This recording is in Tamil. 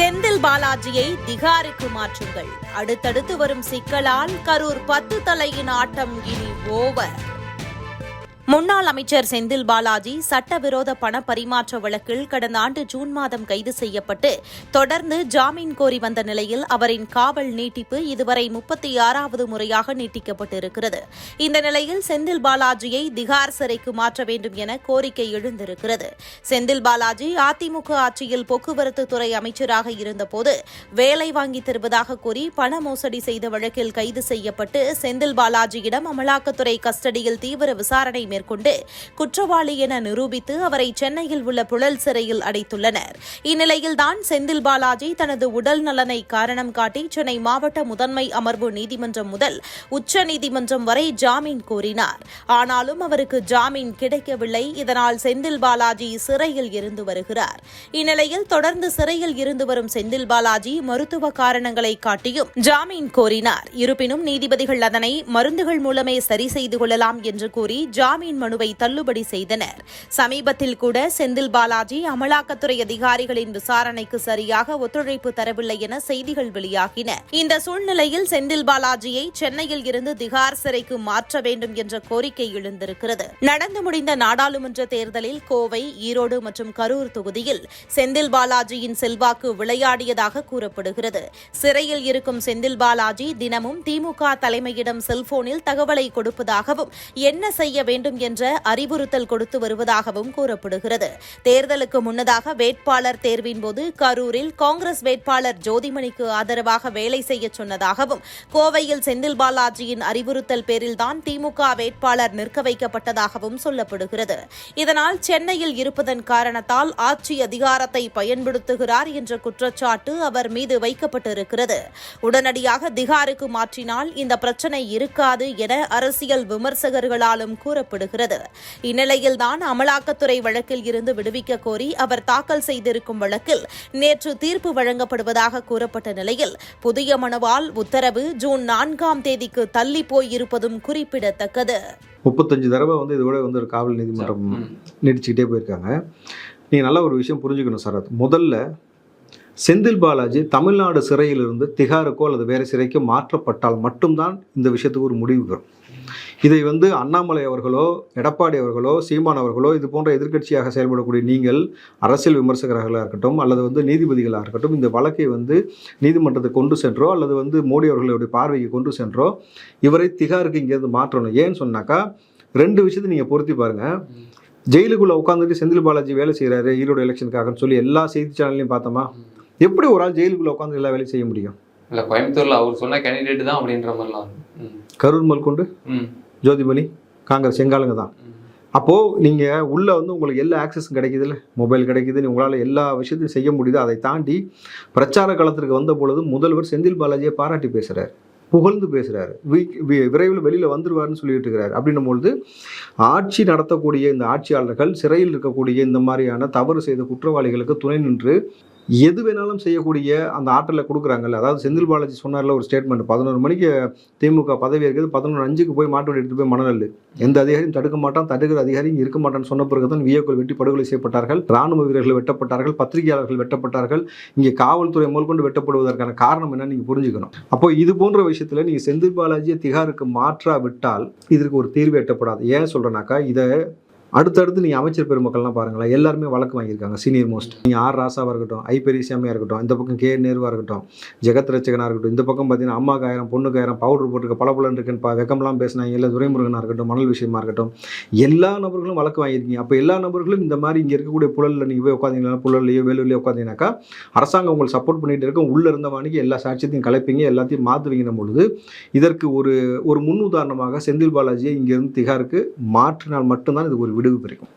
செந்தில் பாலாஜியை திகாருக்கு மாற்றுங்கள். அடுத்தடுத்து வரும் சிக்கலால் கரூர் பத்து தலையின் ஆட்டம் இனி ஓவர். முன்னாள் அமைச்சர் செந்தில் பாலாஜி சட்டவிரோத பண பரிமாற்ற வழக்கில் கடந்த ஆண்டு ஜூன் மாதம் கைது செய்யப்பட்டு தொடர்ந்து ஜாமீன் கோரி வந்த நிலையில் அவரின் காவல் நீட்டிப்பு இதுவரை முப்பத்தி ஆறாவது முறையாக நீட்டிக்கப்பட்டிருக்கிறது. இந்த நிலையில் செந்தில் பாலாஜியை திகார் சிறைக்கு மாற்ற வேண்டும் என கோரிக்கை எழுந்திருக்கிறது. செந்தில் பாலாஜி அதிமுக ஆட்சியில் போக்குவரத்து துறை அமைச்சராக இருந்தபோது வேலை வாங்கி தருவதாக கூறி பண மோசடி செய்த வழக்கில் கைது செய்யப்பட்டு செந்தில் பாலாஜியிடம் அமலாக்கத்துறை கஸ்டடியில் தீவிர விசாரணை மேற்கொண்டு குற்றவாளி என நிரூபித்து அவரை சென்னையில் உள்ள புழல் சிறையில் அடைத்துள்ளனர். இந்நிலையில்தான் செந்தில் பாலாஜி தனது உடல் நலனை காரணம் காட்டி சென்னை மாவட்ட முதன்மை அமர்வு நீதிமன்றம் முதல் உச்சநீதிமன்றம் வரை ஜாமீன் கோரினார். ஆனாலும் அவருக்கு ஜாமீன் கிடைக்கவில்லை. இதனால் செந்தில் பாலாஜி சிறையில் இருந்து வருகிறார். இந்நிலையில் தொடர்ந்து சிறையில் இருந்து வரும் செந்தில் பாலாஜி மருத்துவ காரணங்களை காட்டியும் ஜாமீன் கோரினார். இருப்பினும் நீதிபதிகள் அதனை மருந்துகள் மூலமே சரி செய்து கொள்ளலாம் என்று கூறி ஜாமீன் மனுவை தள்ளுபடி செய்தனர். சமீபத்தில் கூட செந்தில் பாலாஜி அமலாக்கத்துறை அதிகாரிகளின் விசாரணைக்கு சரியாக ஒத்துழைப்பு தரவில்லை என செய்திகள் வெளியாகின. இந்த சூழ்நிலையில் செந்தில் பாலாஜியை சென்னையில் இருந்து திகார் சிறைக்கு மாற்ற வேண்டும் என்ற கோரிக்கை எழுந்திருக்கிறது. நடந்து முடிந்த நாடாளுமன்ற தேர்தலில் கோவை ஈரோடு மற்றும் கரூர் தொகுதியில் செந்தில் பாலாஜியின் செல்வாக்கு விளையாடியதாக கூறப்படுகிறது. சிறையில் இருக்கும் செந்தில் பாலாஜி தினமும் திமுக தலைமையிடம் செல்போனில் தகவலை கொடுப்பதாகவும் என்ன செய்ய வேண்டும் என்ற அறிவுறுத்தல் கொடுத்து வருவதாகவும் கூறப்படுகிறது. தேர்தலுக்கு முன்னதாக வேட்பாளர் தேர்வின் போது கரூரில் காங்கிரஸ் வேட்பாளர் ஜோதிமணிக்கு ஆதரவாக வேலை செய்ய சொன்னதாகவும் கோவையில் செந்தில் பாலாஜியின் அறிவுறுத்தல் பேரில்தான் திமுக வேட்பாளர் நிற்க வைக்கப்பட்டதாகவும் சொல்லப்படுகிறது. இதனால் சென்னையில் இருப்பதன் காரணத்தால் ஆட்சி அதிகாரத்தை பயன்படுத்துகிறார் என்ற குற்றச்சாட்டு அவர் மீது வைக்கப்பட்டிருக்கிறது. உடனடியாக திகாருக்கு மாற்றினால் இந்த பிரச்சனை இருக்காது என அரசியல் விமர்சகர்களாலும் கூறப்படுகிறது. இந்நிலையில்தான் அமலாக்கத்துறை வழக்கில் இருந்து விடுவிக்க கோரி அவர் தாக்கல் செய்திருக்கும் வழக்கில் நேற்று தீர்ப்பு வழங்கப்படுவதாக கூறப்பட்ட நிலையில் புதிய மனுவால் உத்தரவு ஜூன் நான்காம் தேதிக்கு தள்ளி போயிருப்பதும் குறிப்பிடத்தக்கது. முப்பத்தஞ்சு தடவை வந்து இதோட வந்து ஒரு காவல் நீதிமன்றம் நீடிச்சுக்கிட்டே போயிருக்காங்க. நீங்கள் நல்ல ஒரு விஷயம் புரிஞ்சுக்கணும் சார் அது. முதல்ல செந்தில் பாலாஜி தமிழ்நாடு சிறையிலிருந்து திகாருக்கோ அல்லது வேறு சிறைக்கோ மாற்றப்பட்டால் மட்டும்தான் இந்த விஷயத்துக்கு ஒரு முடிவு வரும். இதை வந்து அண்ணாமலை அவர்களோ எடப்பாடி அவர்களோ சீமான் அவர்களோ இது போன்ற எதிர்க்கட்சியாக செயல்படக்கூடிய நீங்கள் அரசியல் விமர்சகர்களாக இருக்கட்டும் அல்லது வந்து நீதிபதிகளாக இருக்கட்டும் இந்த வழக்கை வந்து நீதிமன்றத்தை கொண்டு சென்றோ அல்லது வந்து மோடி அவர்களுடைய பார்வைக்கு கொண்டு சென்றோ இவரை திகாருக்கு இங்கேருந்து மாற்றணும். ஏன்னு சொன்னாக்கா ரெண்டு விஷயத்தை நீங்கள் பொருத்தி பாருங்கள் ஜெயிலுக்குள்ளே உட்காந்துட்டு செந்தில் பாலாஜி வேலை செய்கிறாரு ஈரோடு எலெக்ஷனுக்காகன்னு சொல்லி எல்லா செய்தி சேனல்லையும் பார்த்தோமா? எப்படி ஒரு ஆள் ஜெயிலுக்குள்ளே உட்காந்து எல்லா வேலையும் செய்ய முடியும்? இல்ல கோயம்புத்தூர்ல அவர் சொன்ன கேண்டிடேட் தான் அப்படின்ற மாதிரிலாம். கரூர் மல்கொண்டு. ஜோதிமணி காங்கிரஸ் எங்காலுங்க தான். அப்போது நீங்கள் உள்ளே வந்து உங்களுக்கு எல்லா ஆக்சஸும் கிடைக்குதுல்ல? மொபைல் கிடைக்குது உங்களால் எல்லா விஷயத்தையும் செய்ய முடியுது அதை தாண்டி பிரச்சார காலத்திற்கு வந்த பொழுது முதல்வர் செந்தில் பாலாஜியை பாராட்டி பேசுகிறார் புகழ்ந்து பேசுகிறாரு விரைவில் வெளியில் வந்துருவாருன்னு சொல்லிட்டு இருக்கிறார். அப்படின்னும் பொழுது ஆட்சி நடத்தக்கூடிய இந்த ஆட்சியாளர்கள் சிறையில் இருக்கக்கூடிய இந்த மாதிரியான தவறு செய்த குற்றவாளிகளுக்கு துணை நின்று எது வேணாலும் செய்யக்கூடிய அந்த ஆற்றலை கொடுக்குறாங்கல்ல. அதாவது செந்தில் பாலாஜி சொன்னார்ல ஒரு ஸ்டேட்மெண்ட் பதினோரு மணிக்கு திமுக பதவி இருக்குது பதினொன்று அஞ்சுக்கு போய் மாட்டு வண்டி எடுத்து போய் மணநெல் எந்த அதிகாரியும் தடுக்க மாட்டான் தடுக்கிற அதிகாரியும் இருக்க மாட்டான்னு சொன்ன பிறகு தான் விஏக்கள் வெட்டி படுகொலை செய்யப்பட்டார்கள் ராணுவ வீரர்கள் வெட்டப்பட்டார்கள் பத்திரிகையாளர்கள் வெட்டப்பட்டார்கள் இங்கே காவல்துறை மேற்கொண்டு வெட்டப்படுவதற்கான காரணம் என்னன்னு நீங்கள் புரிஞ்சுக்கணும். அப்போ இது போன்ற விஷயத்தில் நீங்கள் செந்தில் பாலாஜியை திகாருக்கு மாற்றா விட்டால் இதற்கு ஒரு தீர்வு எட்டப்படாது. ஏன் சொல்கிறேன்னாக்கா இதை அடுத்தடுத்து நீங்கள் அமைச்சர் பெருமக்கள்லாம் பாருங்களேன் எல்லாருமே வழக்கு வாங்கியிருக்காங்க. சீனியர் மோஸ்ட் நீங்கள் ஆர் ராசாவாக இருக்கட்டும் ஐ பெரியசாமியாக இருக்கட்டும் இந்த பக்கம் கே நேருவாக இருக்கட்டும் ஜெகத் ரச்சகனாக இருக்கட்டும் இந்த பக்கம் பார்த்தீங்கன்னா அம்மாக்கு ஆயிரம் பொண்ணுக்கு ஆயிரம் பவுடர் போட்டுருக்க பளபளன்னு இருக்குன்னு பா வெக்கம்லாம் பேசினாங்க. இல்லை துரைமுருகனாக இருக்கட்டும் மணல் விஷயமா இருக்கட்டும் எல்லா நபர்களும் வழக்கு வாங்கியிருக்கீங்க. அப்போ எல்லா நபர்களும் இந்த மாதிரி இங்கே இருக்கக்கூடிய புழலில் நீங்கள் போய் உட்காந்தீங்கன்னா புழல்லையோ வேலூர்லையோ உட்காந்தீங்கன்னாக்கா அரசாங்கம் உங்களுக்கு சப்போர்ட் பண்ணிட்டு இருக்கும் உள்ளே இருந்த வாணிக்கு எல்லா சாட்சியத்தையும் கலைப்பீங்க எல்லாத்தையும் மாற்றுவீங்கிற பொழுது இதற்கு ஒரு ஒரு முன் உதாரணமாக செந்தில் பாலாஜியை இங்கேருந்து திகாருக்கு மாற்றினால் மட்டும்தான் இதுக்கு ஒரு விடுவு கிடைக்கும்